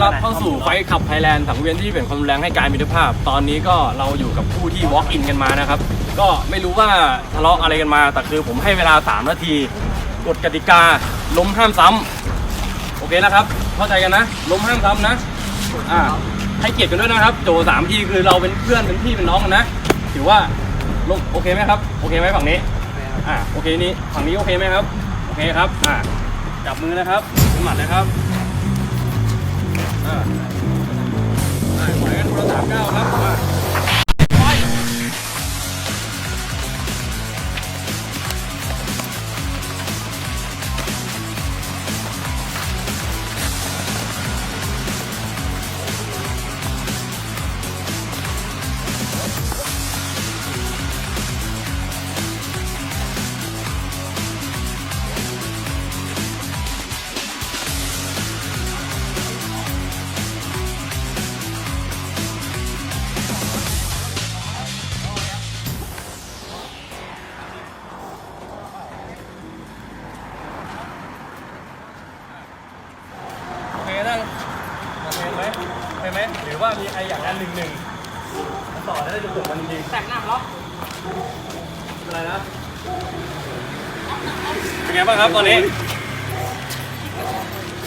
เราเข้าสู่ไฟขับไทยแลนด์สังเวียนที่เปลี่ยนความรุนแรงให้กลายมิตรภาพ ตอนนี้ก็เราอยู่กับผู้ที่ walk in กันมานะครับ ก็ไม่รู้ว่าทะเลาะอะไรกันมา แต่คือผมให้เวลา 3 นาทีกฎกติกาล้มห้ามซ้ำโอเคนะครับ เข้าใจกันนะ ล้มห้ามซ้ำนะอ่าให้เกียรติกันด้วยนะครับ โจสามทีคือเราเป็นเพื่อนเป็นพี่เป็นน้องกันนะถือว่าลงโอเคไหมครับ โอเคไหมฝั่งนี้อ่าโอเคนี้ฝั่งนี้โอเคไหมครับ โอเคครับอ่าจับมือนะครับหมัดนะครับ โอเคไหมหรือว่ามีใครอยากได้หนึ่งหนึ่งมาต่อได้จนจบมันจริงๆแต่งหน้าล็อกอะไรนะเป็นไงบ้างครับตอนนี้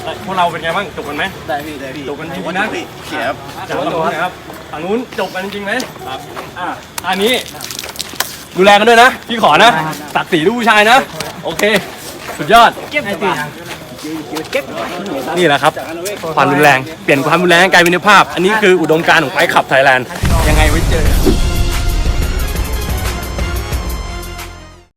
เอ้ยพวกเราเป็นไงบ้างจบกันไหมได้พี่ได้พี่จบกันจริงๆนะเขียบจากฝั่งนู้นนะครับฝั่งนู้นจบกันจริงๆไหมครับอ่าอันนี้ ดูแลกันด้วยนะ พี่ขอนะศักดิ์ศรีลูกผู้ชายนะ โอเค สุดยอดเก็บไอ้ตีเก็บ นี่แหละครับความรุนแรงเปลี่ยนความรุนแรงกลายเป็นมิตรภาพ อันนี้คืออุดมการณ์ของไฟขับไทยแลนด์ยังไงไว้เจอ